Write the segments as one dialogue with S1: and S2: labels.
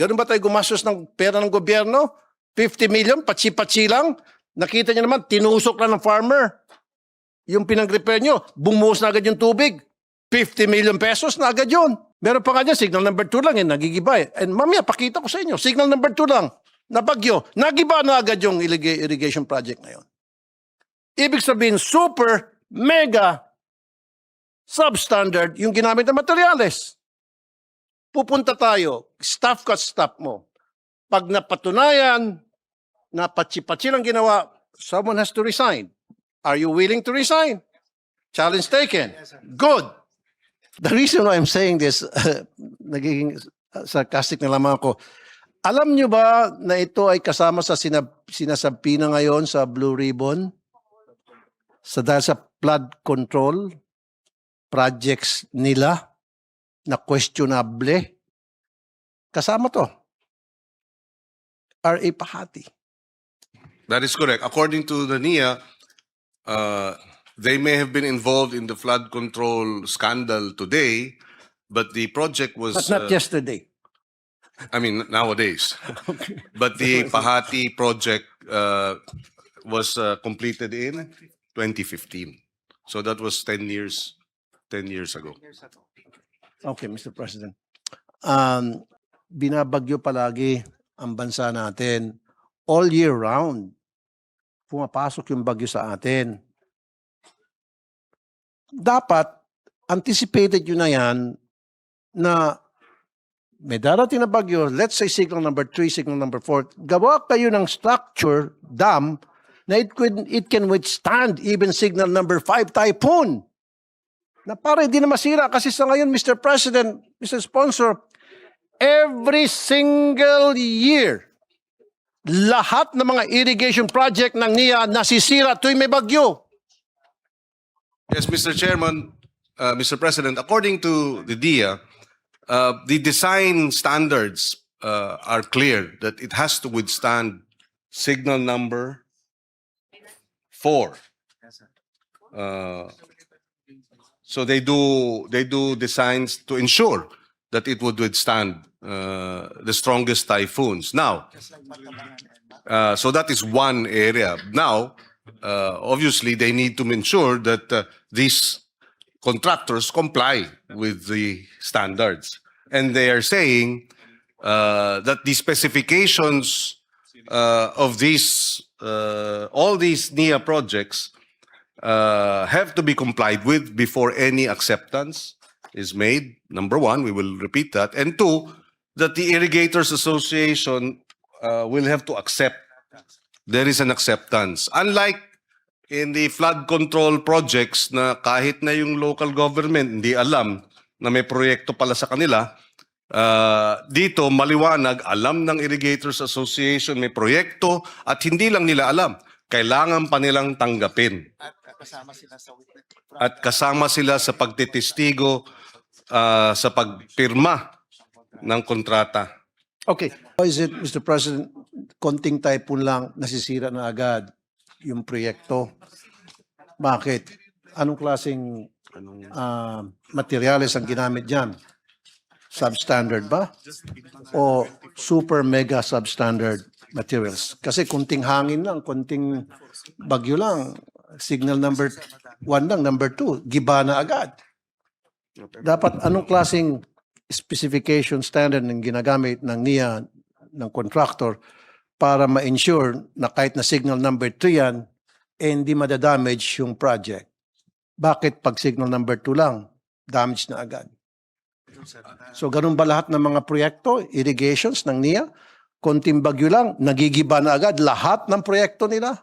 S1: Ganun ba tayo gumastos ng pera ng gobyerno? 50 million, patsi-patsi lang. Nakita niyo naman, tinusok lang ng farmer. Yung pinag-repair nyo, bumuhos na agad yung tubig. 50 million pesos na agad yun. Meron pa nga dyan, signal number 2 lang, eh, nagigiba eh. And mamaya, pakita ko sa inyo, signal number 2 lang, na bagyo, nagiba na agad yung irrig- irrigation project na yun. Ibig sabihin, super, mega, substandard yung ginamit na materyales. Pupunta tayo, staff ka staff mo. Pag napatunayan na patsi-patsi lang ginawa, someone has to resign. Are you willing to resign? Challenge taken. Good. The reason why I'm saying this, nagiging sarcastic na lamang ako. Alam nyo ba na ito ay kasama sa sinab- sinasabi na ngayon sa Blue Ribbon? Sa dahil sa flood control projects nila na questionable. Kasama to. RA Pahati.
S2: That is correct. According to the NIA, uh, they may have been involved in the flood control scandal today, but the project was,
S1: But not
S2: uh,
S1: yesterday.
S2: I mean, nowadays. But the Pahati project uh, was uh, completed in 2015. So that was 10 years, 10 years ago.
S1: Okay, Mr. President. Um, binabagyo palagi ang bansa natin all year round. Pumapasok yung bagyo sa atin. Dapat, anticipated yun na yan na may darating na bagyo, let's say signal number 3, signal number 4, gawa kayo ng structure, dam, na it, could, it can withstand even signal number 5 typhoon na para hindi na masira kasi sa ngayon, Mr. President, Mr. Sponsor, every single year, lahat ng mga irrigation project ng NIA nasisira tuwing may bagyo.
S2: Yes, Mr. Chairman, uh, Mr. President, according to the DIA, uh, the design standards uh, are clear that it has to withstand signal number four. Uh, so they do they do designs to ensure that it would withstand uh, the strongest typhoons. Now, uh, so that is one area. Now, uh, obviously, they need to ensure that uh, these contractors comply with the standards. And they are saying uh, that the specifications uh, of these, uh, all these NIA projects uh, have to be complied with before any acceptance is made. Number one, we will repeat that. And two, that the Irrigators Association uh, will have to accept there is an acceptance. Unlike in the flood control projects na kahit na yung local government hindi alam na may proyekto pala sa kanila, uh, dito maliwanag, alam ng Irrigators Association may proyekto at hindi lang nila alam, kailangan pa nilang tanggapin. At kasama sila sa pagtitestigo uh, sa pagpirma ng kontrata.
S1: Okay. Why is it, Mr. President, konting typhoon lang, nasisira na agad yung proyekto? Bakit? Anong klaseng ah, materials ang ginamit dyan? Substandard ba? O super mega substandard materials? Kasi kunting hangin lang, kunting bagyo lang, signal number one lang, number two, giba na agad. Dapat anong klaseng specification standard ng ginagamit ng NIA ng contractor para ma-ensure na kahit na signal number 3 yan, eh, hindi madadamage yung project. Bakit pag signal number 2 lang, damage na agad? So ganun ba lahat ng mga proyekto, irrigations ng NIA? Konting bagyo lang, nagigiba na agad lahat ng proyekto nila?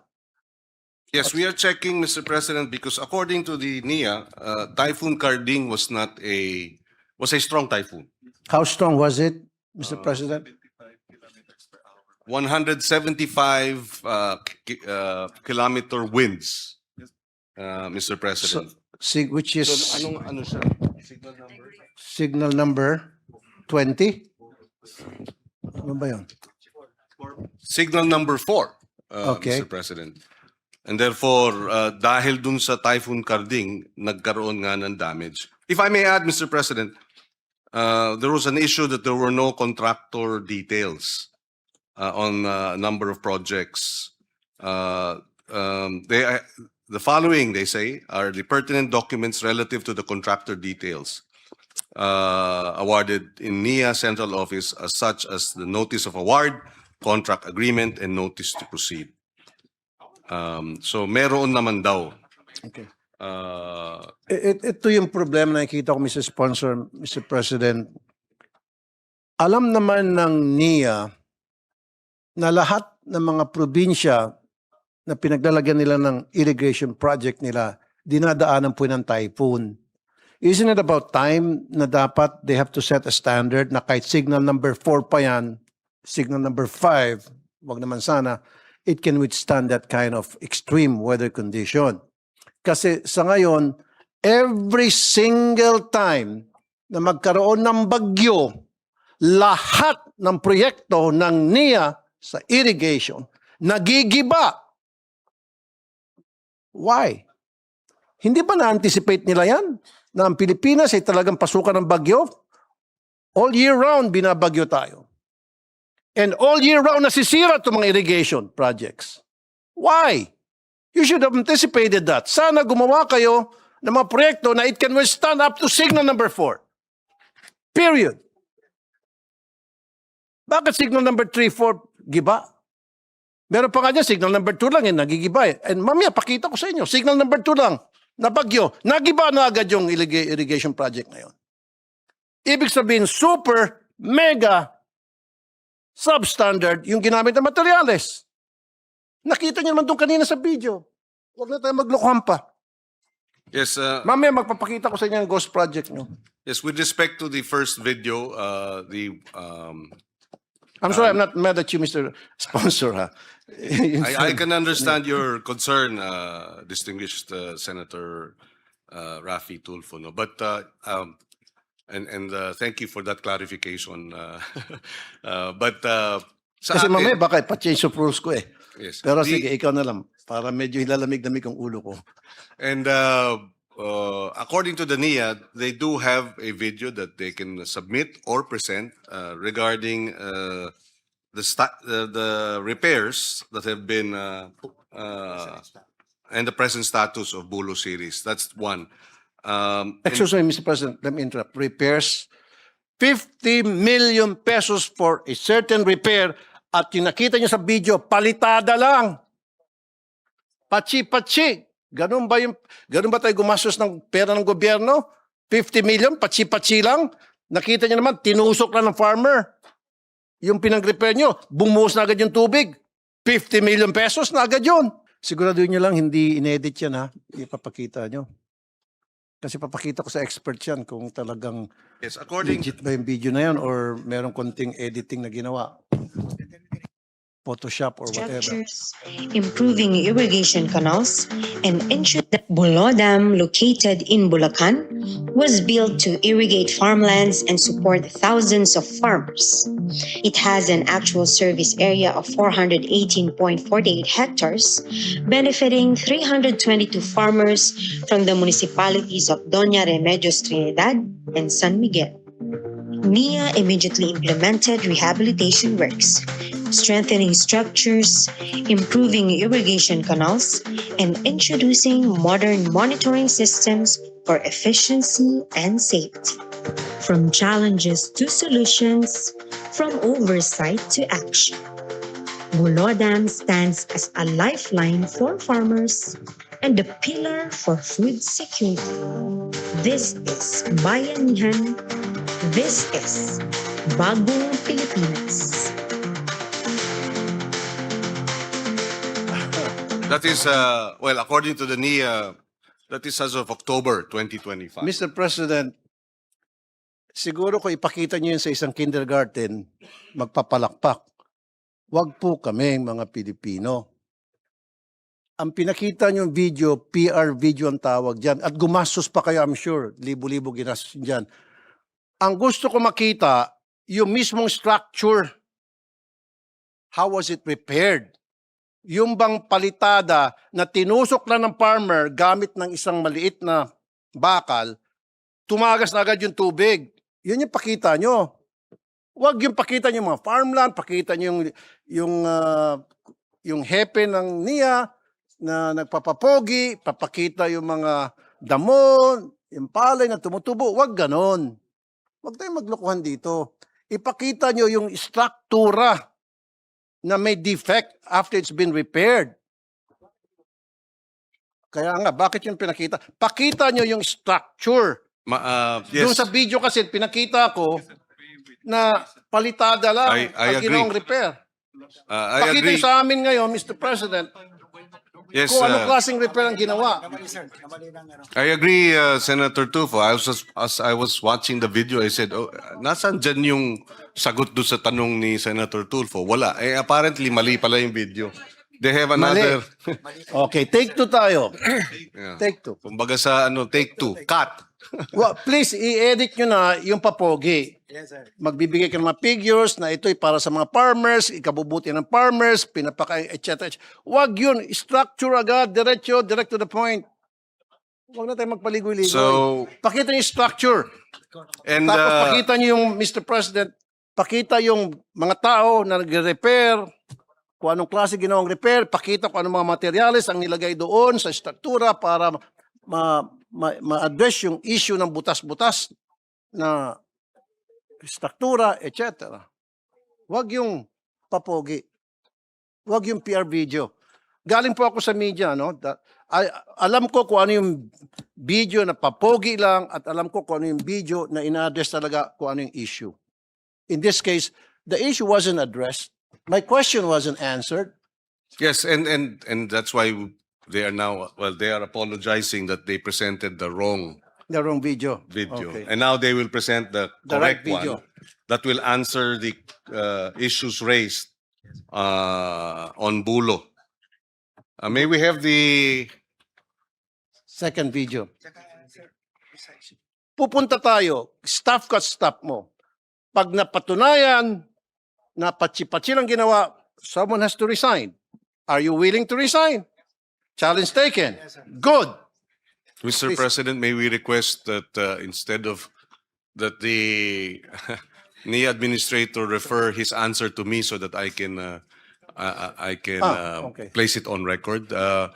S2: Yes, we are checking, Mr. President, because according to the NIA, uh, Typhoon Karding was not a, was a strong typhoon.
S1: How strong was it, Mr. President?
S2: 175 uh, ki- uh, kilometer winds, uh, Mr. President.
S1: Sig- which is
S2: So, anong, ano siya? Signal number?
S1: signal number 20? Ano ba yun?
S2: Signal number four, uh,
S1: Okay.
S2: Mr. President. And therefore, uh, dahil dun sa Typhoon Karding, nagkaroon nga ng damage. If I may add, Mr. President, uh, there was an issue that there were no contractor details uh, on uh, a number of projects. Uh, um, they, uh, the following, they say, are the pertinent documents relative to the contractor details uh, awarded in NIA Central Office as such as the notice of award, contract agreement, and notice to proceed. Um, so meron naman daw.
S1: Okay.
S2: Uh,
S1: It, ito yung problema na nakikita ko, Mr. Sponsor, Mr. President. Alam naman ng NIA na lahat ng mga probinsya na pinaglalagyan nila ng irrigation project nila, dinadaanan po ng typhoon. Isn't it about time na dapat they have to set a standard na kahit signal number 4 pa yan, signal number 5, wag naman sana, it can withstand that kind of extreme weather condition. Kasi sa ngayon, every single time na magkaroon ng bagyo, lahat ng proyekto ng NIA sa irrigation nagigiba. Why? Hindi ba na-anticipate nila yan? Na ang Pilipinas ay talagang pasukan ng bagyo? All year round, binabagyo tayo. And all year round, nasisira itong mga irrigation projects. Why? You should have anticipated that. Sana gumawa kayo ng mga proyekto na it can withstand up to signal number 4. Period. Bakit signal number 3, 4, giba? Meron pa nga dyan, signal number 2 lang, eh, nagigiba eh. And mamaya, pakita ko sa inyo, signal number 2 lang, na bagyo, nagiba na agad yung irriga- irrigation project ngayon. Ibig sabihin, super, mega, substandard yung ginamit na materyales. Nakita niyo naman doon kanina sa video. Huwag na tayo maglokohan pa.
S2: yes, uh,
S1: Mamaya magpapakita ko sa inyo ang ghost project nyo.
S2: yes, with respect to the first video, uh, the, um,
S1: I'm sorry, I'm not mad at you, Mr. Sponsor, ha?
S2: I, I can understand your concern, uh, distinguished uh, Senator uh, Rafi Tulfo, no? but uh, um, and and uh, thank you for that clarification. Uh, uh, but uh, sa
S1: Kasi
S2: atin-
S1: mamaya baka ipa-change of rules ko eh.
S2: yes,
S1: Pero
S2: the-
S1: sige, ikaw na lang. Para medyo hilalamig-lamig ang ulo ko.
S2: And uh, uh, according to the NIA, they do have a video that they can submit or present uh, regarding uh, the, sta- the the repairs that have been uh, uh, and the present status of Bulu series. That's one. Um, and-
S1: Excuse me, Mr. President, let me interrupt. Repairs, 50 million pesos for a certain repair at yung nakita niyo sa video, palitada lang. Pachi-pachi. Ganun ba yung, ganun ba tayo gumastos ng pera ng gobyerno? 50 million, pachi-pachi lang. Nakita niyo naman, tinusok lang ng farmer. Yung pinag-repair niyo, bumuhos na agad yung tubig. 50 million pesos na agad yun. Siguraduhin niyo lang, hindi inedit yan ha. Ipapakita niyo. Kasi papakita ko sa expert yan kung talagang
S2: yes, according
S1: legit ba yung video na yan or merong konting editing na ginawa. Photoshop or whatever.
S3: improving irrigation canals, and ensure that Bulo Dam, located in Bulacan, was built to irrigate farmlands and support thousands of farmers. It has an actual service area of 418.48 hectares, benefiting 322 farmers from the municipalities of Doña Remedios Trinidad and San Miguel. NIA immediately implemented rehabilitation works, strengthening structures, improving irrigation canals, and introducing modern monitoring systems for efficiency and safety. From challenges to solutions, from oversight to action. Bulo Dam stands as a lifeline for farmers and a pillar for food security. This is Bayanihan. This is Bagong Pilipinas.
S2: That is uh, well, according to the NIA, that is as of October 2025.
S1: Mr. President, siguro kung ipakita niyo yun sa isang kindergarten, magpapalakpak. Huwag po kami mga Pilipino. Ang pinakita niyo video, PR video ang tawag dyan. At gumastos pa kayo, I'm sure. Libo-libo ginastos dyan. Ang gusto ko makita, yung mismong structure. How was it repaired? Yung bang palitada na tinusok lang ng farmer gamit ng isang maliit na bakal, tumagas na agad yung tubig. Yun yung pakita nyo. Huwag yung pakita nyo mga farmland, pakita nyo yung, yung, ah, yung hepe ng NIA na nagpapapogi, papakita yung mga damo, yung palay na tumutubo. Huwag ganon. Huwag tayong maglokohan dito. Ipakita nyo yung struktura na may defect after it's been repaired. Kaya nga, bakit yung pinakita? Pakita nyo yung structure.
S2: Ma, uh, yes,
S1: sa video kasi pinakita ko na palitada lang
S2: I- I
S1: ang
S2: agree.
S1: ginawang repair.
S2: uh, I
S1: Pakita
S2: agree.
S1: sa amin ngayon, Mr. President,
S2: Yes,
S1: kung anong
S2: uh,
S1: klaseng repair ang ginawa.
S2: I agree, uh, Senator Tufo. I was just, as I was watching the video, I said, oh, nasan dyan yung sagot do sa tanong ni Senator Tulfo? Wala. Eh, apparently, mali pala yung video. They have
S1: Mali.
S2: another,
S1: Okay, take two tayo.
S2: Yeah.
S1: Take two.
S2: kumbaga sa ano, take two, cut.
S1: Well, please, i-edit nyo na yung papogi. Magbibigay ka ng mga figures na ito'y para sa mga farmers, ikabubuti ng farmers, pinapakain, etc. etc. Huwag yun. Structure agad, diretso, direct to the point. Huwag na tayo magpaligoy-ligoy.
S2: So,
S1: pakita niyo yung structure.
S2: and,
S1: Tapos
S2: uh,
S1: pakita niyo yung, Mr. President, pakita yung mga tao na nagre-repair, kung anong klase ginawang repair, pakita kung anong mga materyales ang nilagay doon sa struktura para ma, ma, ma-address yung issue ng butas-butas na struktura, etc. Huwag yung papogi. Huwag yung PR video. Galing po ako sa media, no? Da- ay- alam ko kung ano yung video na papogi lang at alam ko kung ano yung video na ina-address talaga kung ano yung issue. In this case, the issue wasn't addressed. My question wasn't answered.
S2: yes, and, and, and that's why they are now, well, they are apologizing that they presented the wrong
S1: The wrong video.
S2: video.
S1: Okay.
S2: And now they will present the
S1: The right
S2: correct one
S1: video.
S2: that will answer the uh, issues raised uh, on Bulo. Uh, may we have the
S1: Second video. Pupunta tayo, staff ka staff mo. Pag napatunayan na patsi-patsi lang ginawa, someone has to resign. Are you willing to resign? Challenge taken. Good.
S2: Mr.
S1: Please.
S2: President, may we request that uh, instead of that the NIA administrator refer his answer to me so that I can uh, I, I can
S1: Ah,
S2: uh,
S1: okay.
S2: place it on record. Uh,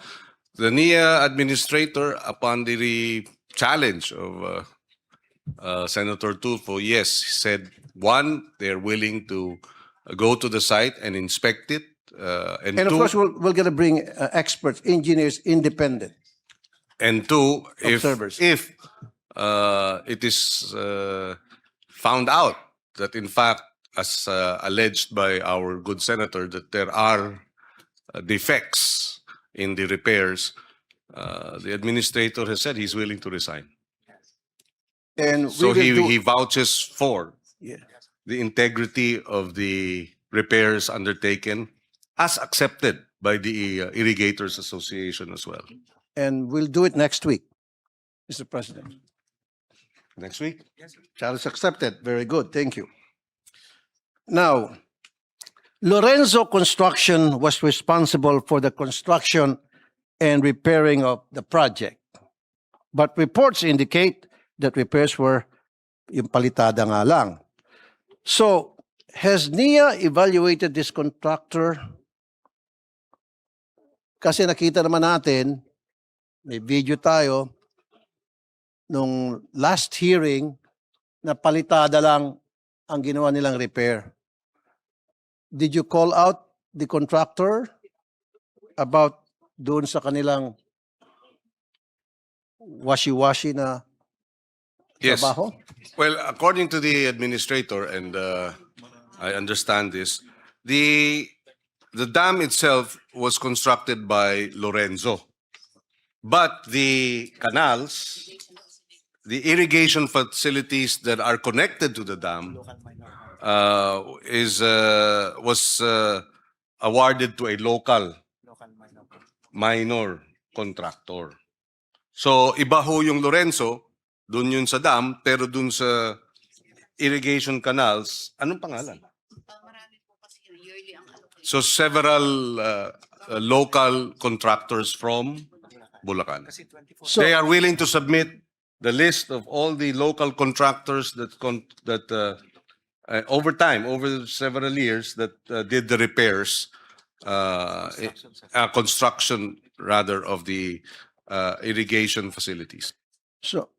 S2: the NIA administrator, upon the re- challenge of uh, uh, Senator Tulfo, yes, said one, they're willing to go to the site and inspect it, uh, and,
S1: And of
S2: two,
S1: course, we're, we're going to bring uh, experts, engineers, independent.
S2: And two, if,
S1: Observers.
S2: if uh, it is uh, found out that in fact, as uh, alleged by our good senator, that there are uh, defects in the repairs, uh, the administrator has said he's willing to resign.
S1: And we
S2: So
S1: will
S2: he,
S1: do-
S2: he vouches for
S1: Yeah.
S2: the integrity of the repairs undertaken as accepted by the uh, Irrigators Association as well.
S1: And we'll do it next week, Mr. President.
S2: Next week? Yes, sir.
S1: Challenge accepted. Very good. Thank you. Now, Lorenzo Construction was responsible for the construction and repairing of the project. But reports indicate that repairs were yung palitada nga lang. So, has NIA evaluated this contractor? Kasi nakita naman natin, may video tayo, nung last hearing, na palitada lang ang ginawa nilang repair. Did you call out the contractor about doon sa kanilang washi-washi na
S2: Yes.
S1: trabaho?
S2: Well, according to the administrator, and uh, I understand this, the the dam itself was constructed by Lorenzo, but the canals, the irrigation facilities that are connected to the dam, uh, is uh, was uh, awarded to a local minor contractor. So iba ho yung Lorenzo, doon yun sa dam, pero doon sa irrigation canals, anong pangalan? So several uh, uh, local contractors from Bulacan.
S1: So,
S2: They are willing to submit the list of all the local contractors that con- that uh, uh, over time, over several years, that uh, did the repairs, uh, i- uh, construction rather of the uh, irrigation facilities.
S1: So,